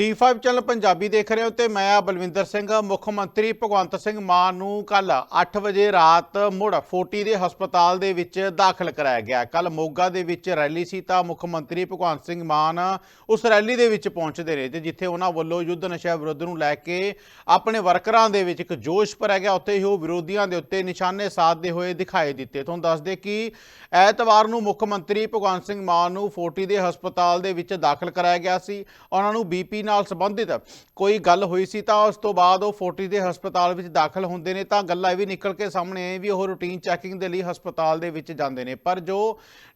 D5 channel Punjabi ਦੇਖ ਰਹੇ ਹੋ ਤੇ ਮੈਂ ਆ ਬਲਵਿੰਦਰ ਸਿੰਘ, ਮੁੱਖ ਮੰਤਰੀ ਭਗਵੰਤ ਸਿੰਘ ਮਾਨ ਨੂੰ ਕੱਲ 8 ਵਜੇ ਰਾਤ ਮੁੜ ਫੋਟੀ ਦੇ ਹਸਪਤਾਲ ਦੇ ਵਿੱਚ ਦਾਖਲ ਕਰਾਇਆ ਗਿਆ। ਕੱਲ ਮੋਗਾ ਦੇ ਵਿੱਚ ਰੈਲੀ ਸੀ ਤਾਂ ਮੁੱਖ ਮੰਤਰੀ ਭਗਵੰਤ ਸਿੰਘ ਮਾਨ ਉਸ ਰੈਲੀ ਦੇ ਵਿੱਚ ਪਹੁੰਚਦੇ ਰਹੇ ਤੇ ਜਿੱਥੇ ਉਹਨਾਂ ਵੱਲੋਂ ਯੁੱਧ ਨਸ਼ਾ ਵਿਰੁੱਧ ਨੂੰ ਲੈ ਕੇ ਆਪਣੇ ਵਰਕਰਾਂ ਦੇ ਵਿੱਚ ਇੱਕ ਜੋਸ਼ ਭਰਿਆ ਗਿਆ। ਉੱਥੇ ਹੀ ਉਹ ਵਿਰੋਧੀਆਂ ਦੇ ਉੱਤੇ ਨਿਸ਼ਾਨੇ ਸਾਧਦੇ ਹੋਏ ਦਿਖਾਈ ਦਿੱਤੇ। ਤੁਹਾਨੂੰ ਦੱਸਦੇ ਕਿ ਐਤਵਾਰ ਨੂੰ ਮੁੱਖ ਮੰਤਰੀ ਭਗਵੰਤ ਸਿੰਘ ਮਾਨ ਨੂੰ ਫੋਟੀ ਦੇ ਹਸਪਤਾਲ ਦੇ ਵਿੱਚ ਦਾਖਲ ਕਰਾਇਆ ਗਿਆ ਸੀ। ਉਹਨਾਂ ਨੂੰ ਬੀਪੀ ਨਾਲ ਸੰਬੰਧਿਤ ਕੋਈ ਗੱਲ ਹੋਈ ਸੀ ਤਾਂ ਉਸ ਤੋਂ ਬਾਅਦ ਉਹ ਫੋਟੀ ਦੇ ਹਸਪਤਾਲ ਵਿੱਚ ਦਾਖਲ ਹੁੰਦੇ ਨੇ, ਤਾਂ ਗੱਲਾਂ ਇਹ ਵੀ ਨਿਕਲ ਕੇ ਸਾਹਮਣੇ ਆਏ ਵੀ ਉਹ ਰੂਟੀਨ ਚੈਕਿੰਗ ਦੇ ਲਈ ਹਸਪਤਾਲ ਦੇ ਵਿੱਚ ਜਾਂਦੇ ਨੇ। ਪਰ ਜੋ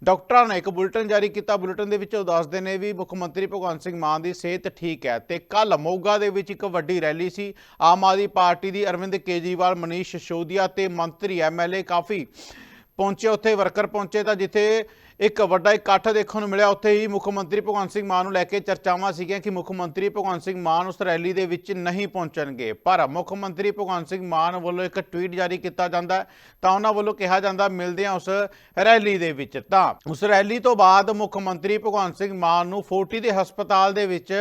ਡਾਕਟਰਾਂ ਨੇ ਇੱਕ ਬੁਲੇਟਿਨ ਜਾਰੀ ਕੀਤਾ, ਬੁਲੇਟਿਨ ਦੇ ਵਿੱਚ ਉਹ ਦੱਸਦੇ ਨੇ ਵੀ ਮੁੱਖ ਮੰਤਰੀ ਭਗਵੰਤ ਸਿੰਘ ਮਾਨ ਦੀ ਸਿਹਤ ਠੀਕ ਹੈ ਤੇ ਕੱਲ ਮੋਗਾ ਦੇ ਵਿੱਚ ਇੱਕ ਵੱਡੀ ਰੈਲੀ ਸੀ। ਆਮ ਆਦਮੀ ਪਾਰਟੀ ਦੀ ਅਰਵਿੰਦ ਕੇਜਰੀਵਾਲ, ਮਨੀਸ਼ ਸਿਸੋਦੀਆ ਤੇ ਮੰਤਰੀ ਐਮਐਲਏ ਕਾਫੀ ਪਹੁੰਚੇ, ਉੱਥੇ ਵਰਕਰ ਪਹੁੰਚੇ ਤਾਂ ਜਿੱਥੇ ਇੱਕ ਵੱਡਾ ਇਕੱਠ ਦੇਖਣ ਨੂੰ ਮਿਲਿਆ। ਉੱਥੇ ਹੀ ਮੁੱਖ ਮੰਤਰੀ ਭਗਵੰਤ ਸਿੰਘ ਮਾਨ ਨੂੰ ਲੈ ਕੇ ਚਰਚਾਵਾਂ ਸੀਗੀਆਂ ਕਿ ਮੁੱਖ ਮੰਤਰੀ ਭਗਵੰਤ ਸਿੰਘ ਮਾਨ ਉਸ ਰੈਲੀ ਦੇ ਵਿੱਚ ਨਹੀਂ ਪਹੁੰਚਣਗੇ। ਪਰ ਮੁੱਖ ਮੰਤਰੀ ਭਗਵੰਤ ਸਿੰਘ ਮਾਨ ਵੱਲੋਂ ਇੱਕ ਟਵੀਟ ਜਾਰੀ ਕੀਤਾ ਜਾਂਦਾ ਤਾਂ ਉਹਨਾਂ ਵੱਲੋਂ ਕਿਹਾ ਜਾਂਦਾ, ਮਿਲਦੇ ਆ ਉਸ ਰੈਲੀ ਦੇ ਵਿੱਚ। ਤਾਂ ਉਸ ਰੈਲੀ ਤੋਂ ਬਾਅਦ ਮੁੱਖ ਮੰਤਰੀ ਭਗਵੰਤ ਸਿੰਘ ਮਾਨ ਨੂੰ ਫੋਰਟੀ ਦੇ ਹਸਪਤਾਲ ਦੇ ਵਿੱਚ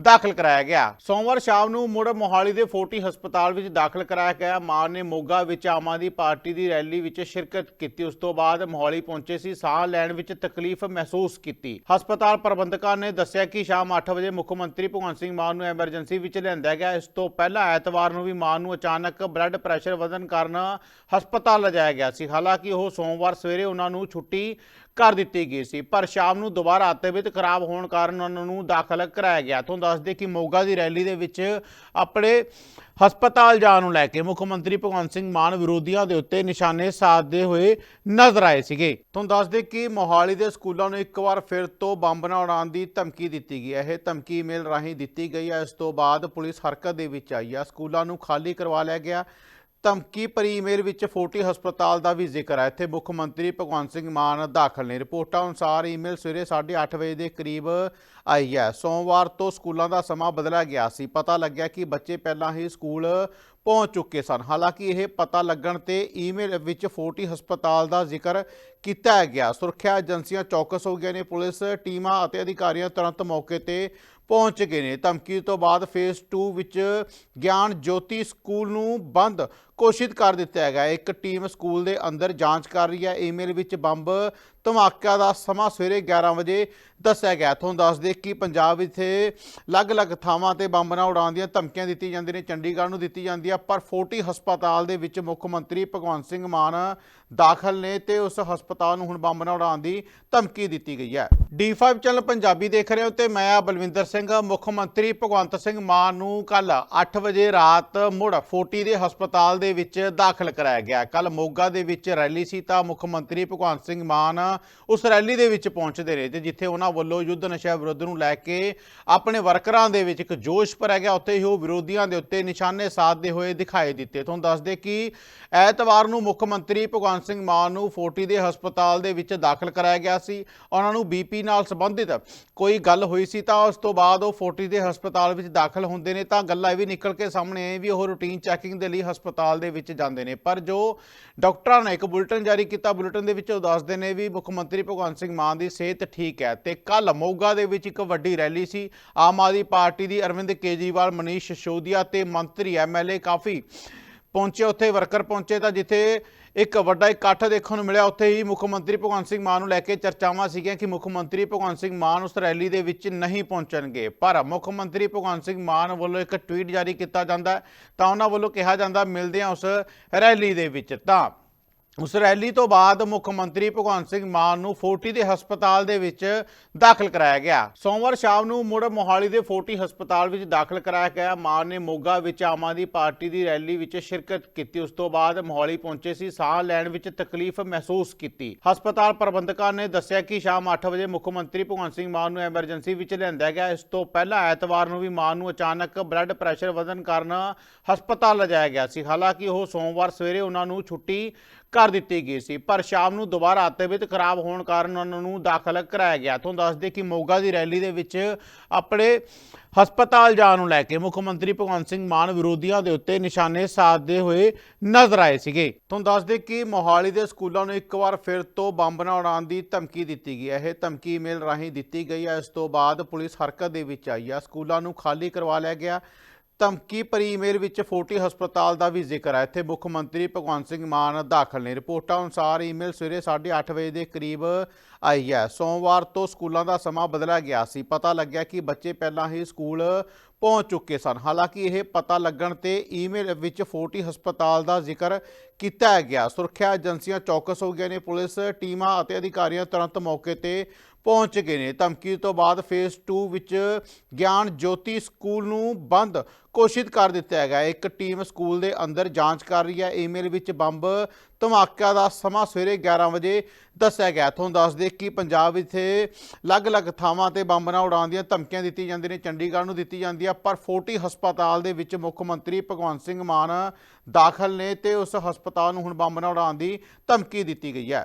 ਦਾਖਲ ਕਰਾਇਆ ਗਿਆ। ਸੋਮਵਾਰ ਸ਼ਾਮ ਨੂੰ ਮੁੜ ਮੋਹਾਲੀ ਦੇ ਫੋਰਟੀ ਹਸਪਤਾਲ ਵਿੱਚ ਦਾਖਲ ਕਰਾਇਆ ਗਿਆ। ਮਾਨ ਨੇ ਮੋਗਾ ਵਿੱਚ ਆਮ ਆਦਮੀ ਪਾਰਟੀ ਦੀ ਰੈਲੀ ਵਿੱਚ ਸ਼ਿਰਕਤ ਕੀਤੀ। ਉਸ ਤੋਂ ਬਾਅਦ ਮੋਹਾਲੀ ਪਹੁੰਚੇ ਸੀ। ਸਾਹ ਲੈਣ ਵਿੱਚ ਤਕਲੀਫ ਮਹਿਸੂਸ ਕੀਤੀ। ਹਸਪਤਾਲ ਪ੍ਰਬੰਧਕਾਂ ਨੇ ਦੱਸਿਆ ਕਿ ਸ਼ਾਮ 8 ਵਜੇ ਮੁੱਖ ਮੰਤਰੀ ਭਗਵੰਤ ਸਿੰਘ ਮਾਨ ਨੂੰ ਐਮਰਜੈਂਸੀ ਵਿੱਚ ਲਿਆਂਦਾ ਗਿਆ। ਇਸ ਤੋਂ ਪਹਿਲਾਂ ਐਤਵਾਰ ਨੂੰ ਵੀ ਮਾਨ ਨੂੰ ਅਚਾਨਕ ਬਲੱਡ ਪ੍ਰੈਸ਼ਰ ਵਧਣ ਕਾਰਨ ਹਸਪਤਾਲ ਲਿਜਾਇਆ ਗਿਆ ਸੀ। ਹਾਲਾਂਕਿ ਉਹ ਸੋਮਵਾਰ ਸਵੇਰੇ ਉਹਨਾਂ ਨੂੰ ਛੁੱਟੀ ਕਰ ਦਿੱਤੀ ਗਈ ਸੀ, ਪਰ ਸ਼ਾਮ ਨੂੰ ਦੁਬਾਰਾ ਤਬੀਅਤ ਖਰਾਬ ਹੋਣ ਕਾਰਨ ਉਹਨਾਂ ਨੂੰ ਦਾਖਲ ਕਰਾਇਆ ਗਿਆ। ਤੁਹਾਨੂੰ ਦੱਸਦੇ ਕਿ ਮੋਗਾ ਦੀ ਰੈਲੀ ਦੇ ਵਿੱਚ ਆਪਣੇ ਹਸਪਤਾਲ ਜਾਣ ਨੂੰ ਲੈ ਕੇ ਮੁੱਖ ਮੰਤਰੀ ਭਗਵੰਤ ਸਿੰਘ ਮਾਨ ਵਿਰੋਧੀਆਂ ਦੇ ਉੱਤੇ ਨਿਸ਼ਾਨੇ ਸਾਧਦੇ ਹੋਏ ਨਜ਼ਰ ਆਏ ਸੀਗੇ। ਤੁਹਾਨੂੰ ਦੱਸਦੇ ਕਿ ਮੋਹਾਲੀ ਦੇ ਸਕੂਲਾਂ ਨੂੰ ਇੱਕ ਵਾਰ ਫਿਰ ਤੋਂ ਬੰਬ ਨਾਲ ਉਡਾਉਣ ਦੀ ਧਮਕੀ ਦਿੱਤੀ ਗਈ। ਹੈ ਇਹ ਧਮਕੀ ਈਮੇਲ ਰਾਹੀਂ ਦਿੱਤੀ ਗਈ ਹੈ ਇਸ ਤੋਂ ਬਾਅਦ ਪੁਲਿਸ ਹਰਕਤ ਦੇ ਵਿੱਚ ਆਈ ਹੈ ਸਕੂਲਾਂ ਨੂੰ ਖਾਲੀ ਕਰਵਾ ਲਿਆ ਗਿਆ। ਧਮਕੀ ਭਰੀ ਈਮੇਲ ਵਿੱਚ ਫੋਰਟੀ ਹਸਪਤਾਲ ਦਾ ਵੀ ਜ਼ਿਕਰ ਹੈ। ਇੱਥੇ ਮੁੱਖ ਮੰਤਰੀ ਭਗਵੰਤ ਸਿੰਘ ਮਾਨ ਦਾਖਲ ਨੇ। ਰਿਪੋਰਟਾਂ ਅਨੁਸਾਰ ਈਮੇਲ ਸਵੇਰੇ 8:30 ਵਜੇ ਦੇ ਕਰੀਬ ਆਈ ਹੈ। ਸੋਮਵਾਰ ਤੋਂ ਸਕੂਲਾਂ ਦਾ ਸਮਾਂ ਬਦਲਿਆ ਗਿਆ ਸੀ। ਪਤਾ ਲੱਗਿਆ ਕਿ ਬੱਚੇ ਪਹਿਲਾਂ ਹੀ ਸਕੂਲ ਪਹੁੰਚ ਚੁੱਕੇ ਸਨ। ਹਾਲਾਂਕਿ ਇਹ ਪਤਾ ਲੱਗਣ ਤੇ ਈਮੇਲ ਵਿੱਚ ਫੋਰਟੀ ਹਸਪਤਾਲ ਦਾ ਜ਼ਿਕਰ ਕੀਤਾ ਗਿਆ। ਸੁਰੱਖਿਆ ਏਜੰਸੀਆਂ ਚੌਕਸ ਹੋ ਗਈਆਂ ਨੇ। ਪੁਲਿਸ ਟੀਮਾਂ ਅਤੇ ਅਧਿਕਾਰੀਆਂ ਤੁਰੰਤ ਮੌਕੇ ਤੇ ਪਹੁੰਚ ਗਏ ਨੇ। ਧਮਕੀ ਤੋਂ ਬਾਅਦ ਫੇਸ 2 ਵਿੱਚ ਗਿਆਨ ਜੋਤੀ ਸਕੂਲ ਨੂੰ ਬੰਦ ਘੋਸ਼ਿਤ ਕਰ ਦਿੱਤਾ ਹੈਗਾ। ਇੱਕ ਟੀਮ ਸਕੂਲ ਦੇ ਅੰਦਰ ਜਾਂਚ ਕਰ ਰਹੀ ਹੈ। ਈਮੇਲ ਵਿੱਚ ਬੰਬ ਧਮਾਕਿਆਂ ਦਾ ਸਮਾਂ ਸਵੇਰੇ 11 ਵਜੇ ਦੱਸਿਆ ਗਿਆ। ਤੁਹਾਨੂੰ ਦੱਸ ਦੇ ਕਿ ਪੰਜਾਬ ਵਿੱਚ ਅਲੱਗ-ਅਲੱਗ ਥਾਵਾਂ ਤੇ ਬੰਬ ਨਾ ਉਡਾਉਣ ਦੀਆਂ ਧਮਕੀਆਂ ਦਿੱਤੀਆਂ ਜਾਂਦੀਆਂ ਨੇ। ਚੰਡੀਗੜ੍ਹ ਨੂੰ ਦਿੱਤੀ ਜਾਂਦੀ ਆ, ਪਰ ਫੋਰਟੀ ਹਸਪਤਾਲ ਦੇ ਵਿੱਚ ਮੁੱਖ ਮੰਤਰੀ ਭਗਵੰਤ ਸਿੰਘ ਮਾਨ ਦਾਖਲ ਨੇ ਤੇ ਉਸ ਹਸਪਤਾਲ ਨੂੰ ਹੁਣ ਬੰਬ ਨਾ ਉਡਾਉਣ ਦੀ ਧਮਕੀ ਦਿੱਤੀ ਗਈ ਹੈ। D5 ਚੈਨਲ ਪੰਜਾਬੀ ਦੇਖ ਰਹੇ ਹੋ ਤੇ ਮੈਂ ਆ ਬਲਵਿੰਦਰ ਸਿੰਘ, ਮੁੱਖ ਮੰਤਰੀ ਭਗਵੰਤ ਸਿੰਘ ਮਾਨ ਨੂੰ ਕੱਲ 8 ਵਜੇ ਰਾਤ ਮੁੜ ਫੋਰਟੀ ਦੇ ਹਸਪਤਾਲ ਦੇ ਦੇ ਵਿੱਚ ਦਾਖਲ ਕਰਾਇਆ ਗਿਆ। ਕੱਲ ਮੋਗਾ ਦੇ ਵਿੱਚ ਰੈਲੀ ਸੀ ਤਾਂ ਮੁੱਖ ਮੰਤਰੀ ਭਗਵੰਤ ਸਿੰਘ ਮਾਨ ਉਸ ਰੈਲੀ ਦੇ ਵਿੱਚ ਪਹੁੰਚਦੇ ਰਹੇ ਤੇ ਜਿੱਥੇ ਉਹਨਾਂ ਵੱਲੋਂ ਯੁੱਧ ਨਸ਼ਾ ਵਿਰੁੱਧ ਨੂੰ ਲੈ ਕੇ ਆਪਣੇ ਵਰਕਰਾਂ ਦੇ ਵਿੱਚ ਇੱਕ ਜੋਸ਼ ਭਰਿਆ ਗਿਆ। ਉੱਥੇ ਹੀ ਉਹ ਵਿਰੋਧੀਆਂ ਦੇ ਉੱਤੇ ਨਿਸ਼ਾਨੇ ਸਾਧਦੇ ਹੋਏ ਦਿਖਾਈ ਦਿੱਤੇ। ਤੁਹਾਨੂੰ ਦੱਸਦੇ ਕਿ ਐਤਵਾਰ ਨੂੰ ਮੁੱਖ ਮੰਤਰੀ ਭਗਵੰਤ ਸਿੰਘ ਮਾਨ ਨੂੰ ਫੋਰਟੀ ਦੇ ਹਸਪਤਾਲ ਦੇ ਵਿੱਚ ਦਾਖਲ ਕਰਾਇਆ ਗਿਆ ਸੀ। ਉਹਨਾਂ ਨੂੰ ਬੀਪੀ ਨਾਲ ਸੰਬੰਧਿਤ ਕੋਈ ਗੱਲ ਹੋਈ ਸੀ ਤਾਂ ਉਸ ਤੋਂ ਬਾਅਦ ਉਹ ਫੋਰਟੀ ਦੇ ਹਸਪਤਾਲ ਵਿੱਚ ਦਾਖਲ ਹੁੰਦੇ ਨੇ। ਤਾਂ ਗੱਲਾਂ ਇਹ ਵੀ ਨਿਕਲ ਕੇ ਸਾਹਮਣੇ ਆਏ ਵੀ ਉਹ ਰੂਟੀਨ ਚੈਕਿੰਗ ਦੇ ਲਈ ਹਸਪਤਾਲ ਦੇ ਵਿੱਚ ਜਾਂਦੇ ਨੇ। ਪਰ ਜੋ ਡਾਕਟਰਾਂ ਨੇ ਇੱਕ ਬੁਲੇਟਿਨ ਜਾਰੀ ਕੀਤਾ, ਬੁਲੇਟਿਨ ਦੇ ਵਿੱਚ ਉਹ ਦੱਸਦੇ ਨੇ ਵੀ ਮੁੱਖ ਮੰਤਰੀ ਭਗਵੰਤ ਸਿੰਘ ਮਾਨ ਦੀ ਸਿਹਤ ਠੀਕ ਹੈ ਤੇ ਕੱਲ ਮੋਗਾ ਦੇ ਵਿੱਚ ਇੱਕ ਵੱਡੀ ਰੈਲੀ ਸੀ। ਆਮ ਆਦਮੀ ਪਾਰਟੀ ਦੀ ਅਰਵਿੰਦ ਕੇਜਰੀਵਾਲ, ਮਨੀਸ਼ ਸੋਦੀਆ ਤੇ ਮੰਤਰੀ ਐਮਐਲਏ ਕਾਫੀ ਪਹੁੰਚੇ, ਉੱਥੇ ਵਰਕਰ ਪਹੁੰਚੇ ਤਾਂ ਜਿੱਥੇ ਇੱਕ ਵੱਡਾ ਇਕੱਠ ਦੇਖਣ ਨੂੰ ਮਿਲਿਆ, ਉੱਥੇ ਹੀ ਮੁੱਖ ਮੰਤਰੀ ਭਗਵੰਤ ਸਿੰਘ ਮਾਨ ਨੂੰ ਲੈ ਕੇ ਚਰਚਾਵਾਂ ਸੀਗੀਆਂ ਕਿ ਮੁੱਖ ਮੰਤਰੀ ਭਗਵੰਤ ਸਿੰਘ ਮਾਨ ਉਸ ਰੈਲੀ ਦੇ ਵਿੱਚ ਨਹੀਂ ਪਹੁੰਚਣਗੇ। ਪਰ ਮੁੱਖ ਮੰਤਰੀ ਭਗਵੰਤ ਸਿੰਘ ਮਾਨ ਵੱਲੋਂ ਇੱਕ ਟਵੀਟ ਜਾਰੀ ਕੀਤਾ ਜਾਂਦਾ ਤਾਂ ਉਹਨਾਂ ਵੱਲੋਂ ਕਿਹਾ ਜਾਂਦਾ, ਮਿਲਦੇ ਆ ਉਸ ਰੈਲੀ ਦੇ ਵਿੱਚ। ਤਾਂ ਉਸ ਰੈਲੀ ਤੋਂ ਬਾਅਦ ਮੁੱਖ ਮੰਤਰੀ ਭਗਵੰਤ ਸਿੰਘ ਮਾਨ ਨੂੰ ਫੋਰਟੀ ਦੇ ਹਸਪਤਾਲ ਦੇ ਵਿੱਚ ਦਾਖਲ ਕਰਾਇਆ ਗਿਆ। ਸੋਮਵਾਰ ਸ਼ਾਮ ਨੂੰ ਮੁੜ ਮੋਹਾਲੀ ਦੇ ਫੋਰਟੀ ਹਸਪਤਾਲ ਵਿੱਚ ਦਾਖਲ ਕਰਾਇਆ ਗਿਆ। ਮਾਨ ਨੇ ਮੋਗਾ ਵਿੱਚ ਆਮ ਆਦਮੀ ਪਾਰਟੀ ਦੀ ਰੈਲੀ ਵਿੱਚ ਸ਼ਿਰਕਤ ਕੀਤੀ। ਉਸ ਤੋਂ ਬਾਅਦ ਮੋਹਾਲੀ ਪਹੁੰਚੇ ਸੀ। ਸਾਹ ਲੈਣ ਵਿੱਚ ਤਕਲੀਫ ਮਹਿਸੂਸ ਕੀਤੀ। ਹਸਪਤਾਲ ਪ੍ਰਬੰਧਕਾਂ ਨੇ ਦੱਸਿਆ ਕਿ ਸ਼ਾਮ 8 ਵਜੇ ਮੁੱਖ ਮੰਤਰੀ ਭਗਵੰਤ ਸਿੰਘ ਮਾਨ ਨੂੰ ਐਮਰਜੈਂਸੀ ਵਿੱਚ ਲਿਆਂਦਾ ਗਿਆ। ਇਸ ਤੋਂ ਪਹਿਲਾਂ ਐਤਵਾਰ ਨੂੰ ਵੀ ਮਾਨ ਨੂੰ ਅਚਾਨਕ ਬਲੱਡ ਪ੍ਰੈਸ਼ਰ ਵਧਣ ਕਾਰਨ ਹਸਪਤਾਲ ਲਿਜਾਇਆ ਗਿਆ ਸੀ। ਹਾਲਾਂਕਿ ਉਹ ਸੋਮਵਾਰ ਸਵੇਰੇ ਉਹਨਾਂ ਨੂੰ ਛੁੱਟੀ ਕਰ ਦਿੱਤੀ ਗਈ ਸੀ, ਪਰ ਸ਼ਾਮ ਨੂੰ ਦੁਬਾਰਾ ਤਬੀਅਤ ਖਰਾਬ ਹੋਣ ਕਾਰਨ ਉਹਨਾਂ ਨੂੰ ਦਾਖਲ ਕਰਾਇਆ ਗਿਆ। ਤੁਹਾਨੂੰ ਦੱਸਦੇ ਕਿ ਮੋਗਾ ਦੀ ਰੈਲੀ ਦੇ ਵਿੱਚ ਆਪਣੇ ਹਸਪਤਾਲ ਜਾਣ ਨੂੰ ਲੈ ਕੇ ਮੁੱਖ ਮੰਤਰੀ ਭਗਵੰਤ ਸਿੰਘ ਮਾਨ ਵਿਰੋਧੀਆਂ ਦੇ ਉੱਤੇ ਨਿਸ਼ਾਨੇ ਸਾਧਦੇ ਹੋਏ ਨਜ਼ਰ ਆਏ ਸੀਗੇ। ਤੁਹਾਨੂੰ ਦੱਸਦੇ ਕਿ ਮੋਹਾਲੀ ਦੇ ਸਕੂਲਾਂ ਨੂੰ ਇੱਕ ਵਾਰ ਫਿਰ ਤੋਂ ਬੰਬ ਨਾ ਉਡਾਉਣ ਦੀ ਧਮਕੀ ਦਿੱਤੀ ਗਈ ਹੈ। ਇਹ ਧਮਕੀ ਮੇਲ ਰਾਹੀਂ ਦਿੱਤੀ ਗਈ ਹੈ। ਇਸ ਤੋਂ ਬਾਅਦ ਪੁਲਿਸ ਹਰਕਤ ਦੇ ਵਿੱਚ ਆਈ ਹੈ। ਸਕੂਲਾਂ ਨੂੰ ਖਾਲੀ ਕਰਵਾ ਲਿਆ ਗਿਆ। ਧਮਕੀ ਭਰੀ ਈਮੇਲ ਵਿੱਚ ਫੋਰਟੀ ਹਸਪਤਾਲ ਦਾ ਵੀ ਜ਼ਿਕਰ ਹੈ। ਇੱਥੇ ਮੁੱਖ ਮੰਤਰੀ ਭਗਵੰਤ ਸਿੰਘ ਮਾਨ ਦਾਖਲ ਨੇ। ਰਿਪੋਰਟਾਂ ਅਨੁਸਾਰ ਈਮੇਲ ਸਵੇਰੇ 8:30 ਵਜੇ ਦੇ ਕਰੀਬ ਆਈ ਹੈ। ਸੋਮਵਾਰ ਤੋਂ ਸਕੂਲਾਂ ਦਾ ਸਮਾਂ ਬਦਲਿਆ ਗਿਆ ਸੀ। ਪਤਾ ਲੱਗਿਆ ਕਿ ਬੱਚੇ ਪਹਿਲਾਂ ਹੀ ਸਕੂਲ ਪਹੁੰਚ ਚੁੱਕੇ ਸਨ। ਹਾਲਾਂਕਿ ਇਹ ਪਤਾ ਲੱਗਣ ਤੇ ਈਮੇਲ ਵਿੱਚ ਫੋਰਟੀ ਹਸਪਤਾਲ ਦਾ ਜ਼ਿਕਰ ਕੀਤਾ ਗਿਆ। ਸੁਰੱਖਿਆ ਏਜੰਸੀਆਂ ਚੌਕਸ ਹੋ ਗਈਆਂ ਨੇ। ਪੁਲਿਸ ਟੀਮਾਂ ਅਤੇ ਅਧਿਕਾਰੀਆਂ ਤੁਰੰਤ ਮੌਕੇ ਤੇ ਪਹੁੰਚ ਗਏ ਨੇ। ਧਮਕੀ ਤੋਂ ਬਾਅਦ ਫੇਸ 2 ਵਿੱਚ ਗਿਆਨ ਜੋਤੀ ਸਕੂਲ ਨੂੰ ਬੰਦ ਘੋਸ਼ਿਤ ਕਰ ਦਿੱਤਾ ਗਿਆ ਇੱਕ ਟੀਮ ਸਕੂਲ ਦੇ ਅੰਦਰ ਜਾਂਚ ਕਰ ਰਹੀ ਹੈ। ਈਮੇਲ ਵਿੱਚ ਬੰਬ ਧਮਾਕਾ ਦਾ ਸਮਾਂ ਸਵੇਰੇ 11 ਵਜੇ ਦੱਸਿਆ ਗਿਆ। ਤੁਹਾਨੂੰ ਦੱਸ ਦੇ ਕਿ ਪੰਜਾਬ ਵਿੱਚ ਅਲੱਗ-ਅਲੱਗ ਥਾਵਾਂ ਤੇ ਬੰਬ ਨਾ ਉਡਾਉਣ ਦੀਆਂ ਧਮਕੀਆਂ ਦਿੱਤੀ ਜਾਂਦੀਆਂ ਨੇ, ਚੰਡੀਗੜ੍ਹ ਨੂੰ ਦਿੱਤੀ ਜਾਂਦੀ ਹੈ ਪਰ 40 ਹਸਪਤਾਲ ਦੇ ਵਿੱਚ ਮੁੱਖ ਮੰਤਰੀ ਭਗਵੰਤ ਸਿੰਘ ਮਾਨ ਦਾਖਲ ਨੇ ਤੇ ਉਸ ਹਸਪਤਾਲ ਨੂੰ ਹੁਣ ਬੰਬ ਨਾ ਉਡਾਉਣ ਦੀ ਧਮਕੀ ਦਿੱਤੀ ਗਈ ਹੈ।